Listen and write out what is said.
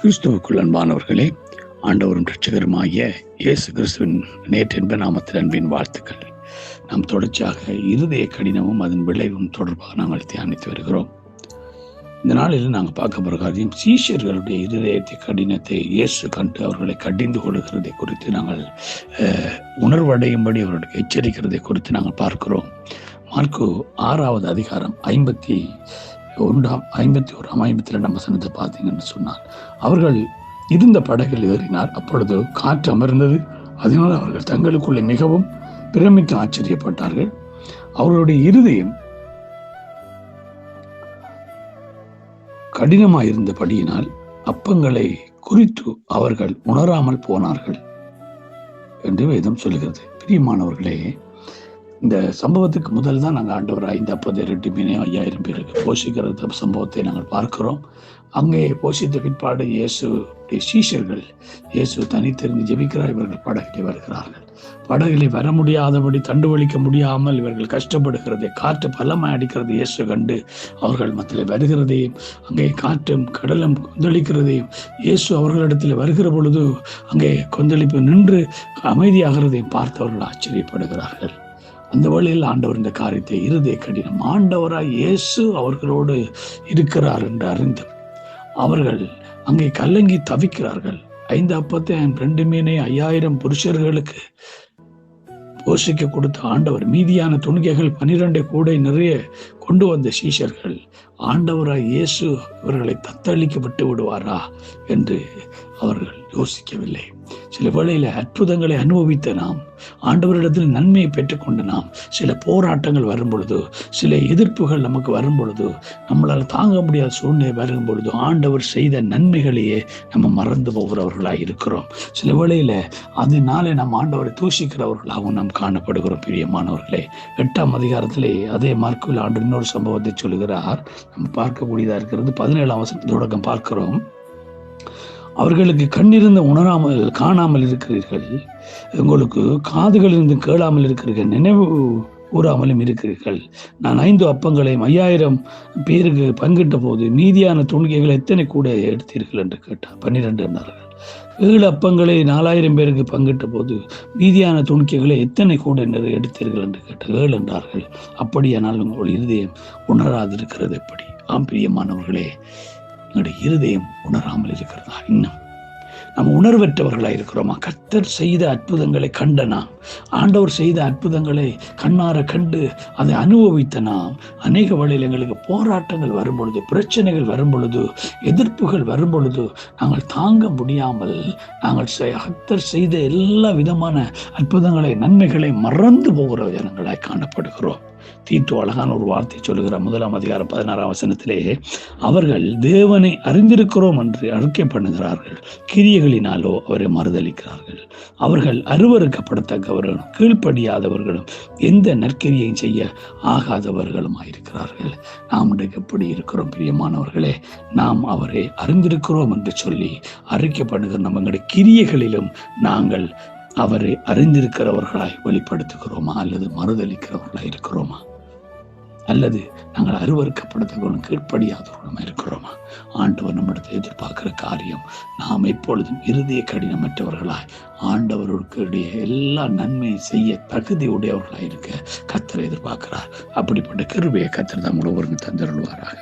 கிறிஸ்துவுக்குள் அன்பானவர்களே ஆண்டவரும் ரட்சகருமாகிய இயேசு கிறிஸ்துவின் நேற்றென்ப நாமத்தில் அன்பின் வாழ்த்துக்கள். நாம் தொடர்ச்சியாக இருதய கடினமும் அதன் விளைவும் தொடர்பாக நாங்கள் தியானித்து வருகிறோம். இந்த நாளில் நாங்கள் பார்க்க போகிற காரியம் சீஷர்களுடைய இருதயத்தை கடினத்தை இயேசு கண்டு அவர்களை கடிந்து கொள்கிறதை குறித்து நாங்கள் உணர்வடையும்படி அவர்களுக்கு எச்சரிக்கிறதை குறித்து நாங்கள் பார்க்கிறோம். மார்க்கு ஆறாவது அதிகாரம் ஐம்பத்தி ஒன்றாம் ஐம்பத்தி ஓராம் ஐம்பத்தி ரெண்டாம் வசனத்தை பார்த்தீங்கன்னு சொன்னார் அவர்கள் இருந்த படகில் ஏறினார். அப்பொழுது காற்று அமர்ந்தது. அதனால் அவர்கள் தங்களுக்குள்ளே மிகவும் பிரமித்து ஆச்சரியப்பட்டார்கள். அவர்களுடைய இருதயம் கடினமாயிருந்தபடியினால் அப்பங்களை குறித்து அவர்கள் உணராமல் போனார்கள் என்று வேதம் சொல்லுகிறது பிரியமானவர்களே இந்த சம்பவத்துக்கு முதல் தான் நாங்கள் ஆண்டவர் ஐந்து அப்பது ரெண்டு மீனையும் ஐயாயிரம் பேருக்கு போஷிக்கிற சம்பவத்தை நாங்கள் பார்க்கிறோம். அங்கே போஷித்த பிற்பாடு இயேசு சீஷர்கள் இயேசு தனித்திருந்து ஜெபிக்கிறார் இவர்கள் படகிலே வருகிறார்கள். படகிலே வர முடியாதபடி தண்டுவலிக்க முடியாமல் இவர்கள் கஷ்டப்படுகிறதை காற்று பலமாய் அடிக்கிறது இயேசு கண்டு அவர்கள் மத்தியில் வருகிறதையும் அங்கே காற்றும் கடலும் கொந்தளிக்கிறதையும் இயேசு அவர்களிடத்தில் வருகிற பொழுது அங்கே கொந்தளிப்பு நின்று அமைதியாகிறதையும் பார்த்தவர்கள் ஆச்சரியப்படுகிறார்கள். அந்த வழியில் ஆண்டவர் இந்த காரியத்தை இருதய கடினம் ஆண்டவராய் இயேசு அவர்களோடு இருக்கிறார் என்று அறிந்து அவர்கள் அங்கே கல்லங்கி தவிக்கிறார்கள். ஐந்து அப்பத்தை ரெண்டு மீனை ஐயாயிரம் புருஷர்களுக்கு போஷிக்க கொடுத்த ஆண்டவர் மீதியான துணிகைகள் பனிரெண்டு கூடை நிறைய கொண்டு வந்த சீஷர்கள் ஆண்டவராய் இயேசு இவர்களை தத்தளிக்க விட்டு விடுவாரா என்று அவர்கள் யோசிக்கவில்லை. சில வேளையில அற்புதங்களை அனுபவித்த நாம் ஆண்டவரிடத்தில் நன்மையை பெற்றுக்கொண்ட நாம் சில போராட்டங்கள் வரும் பொழுது சில எதிர்ப்புகள் நமக்கு வரும் பொழுது நம்மளால் தாங்க முடியாத சூழ்நிலை வரும் பொழுது ஆண்டவர் செய்த நன்மைகளையே நம்ம மறந்து போகிறவர்களாக இருக்கிறோம். சில வேளையில அதனாலே நம்ம ஆண்டவரை தூஷிக்கிறவர்களாகவும் நாம் காணப்படுகிறோம் பிரியமானவர்களே. எட்டாம் அதிகாரத்திலே அதே மார்க்கில் ஆண்டு இன்னொரு சம்பவத்தை சொல்கிறார் நம்ம பார்க்கக்கூடியதாக இருக்கிறது. பதினேழாம் வசனம் தொடக்கம் பார்க்கிறோம். அவர்களுக்கு கண்ணிருந்து உணராமல் காணாமல் இருக்கிறீர்கள். உங்களுக்கு காதுகள் இருந்து கேளாமல் இருக்கிறீர்கள். நினைவு கூறாமலும் இருக்கிறீர்கள். நான் ஐந்து அப்பங்களையும் ஐயாயிரம் பேருக்கு பங்கிட்ட போது மீதியான துணிக்கைகள் எத்தனை கூட எடுத்தீர்கள் என்று கேட்டார். பன்னிரெண்டு என்றார்கள். ஏழு அப்பங்களை நாலாயிரம் பேருக்கு பங்கிட்ட போது மீதியான துணிக்கைகளை எத்தனை கூட எடுத்தீர்கள் என்று கேட்டார். ஏழு என்றார்கள். அப்படியானால் உங்கள் இருதயம் உணராதிருக்கிறது எப்படி? ஆம் பிரியமானவர்களே எங்களுடைய இருதயம் உணராமல் இருக்கிறதா? இன்னும். நம்ம உணர்வற்றவர்களாக இருக்கிறோமா? கர்த்தர் செய்த அற்புதங்களை கண்ட நாம். ஆண்டவர் செய்த அற்புதங்களை கண்ணார கண்டு அதை அனுபவித்த நாம். அநேக வழியில் எங்களுக்கு போராட்டங்கள் வரும் பொழுது பிரச்சனைகள் வரும் பொழுது எதிர்ப்புகள் வரும் பொழுது நாங்கள் தாங்க முடியாமல் நாங்கள் கர்த்தர் செய்த எல்லா விதமான அற்புதங்களை நன்மைகளை மறந்து போகிற ஜனங்களாய் காணப்படுகிறோம். தீட்டு அழகான ஒரு வார்த்தை சொல்லுகிற முதலாம் அதிகார பதினாறாம் வசனத்திலே அவர்கள் தேவனை அறிந்திருக்கிறோம் என்று அறிக்கை பண்ணுகிறார்கள். கிரியைகளினாலோ அவரை மறுதளிக்கிறார்கள். அவர்கள் அருவறுக்கப்படத்தக்கவர்களும் கீழ்ப்படியாதவர்களும் எந்த நற்கிரியையும் செய்ய ஆகாதவர்களும் ஆயிருக்கிறார்கள் நாம் இன்றைக்கு எப்படி இருக்கிறோம் பிரியமானவர்களே? நாம் அவரை அறிந்திருக்கிறோம் என்று சொல்லி அறிக்கை பண்ணுகிற நம்மளுடைய கிரியைகளிலும் நாங்கள் அவரை அறிந்திருக்கிறவர்களாய் வெளிப்படுத்துகிறோமா? அல்லது மறுதளிக்கிறவர்களாய் இருக்கிறோமா? அல்லது நாங்கள் அருவறுக்கப்படுத்தவர்களும் கீழ்ப்படியாதவர்களும் இருக்கிறோமா? ஆண்டவர் நம்மிடத்தை எதிர்பார்க்கிற காரியம் நாம் எப்பொழுதும் இறுதிய கடினமற்றவர்களாய் ஆண்டவர்களுக்கு இடையே எல்லா நன்மையை செய்ய தகுதி உடையவர்களாய் இருக்க கத்தரை எதிர்பார்க்கிறார். அப்படிப்பட்ட கிருபையை கத்தர் தம் ஒருவருக்கு தந்திருவாராக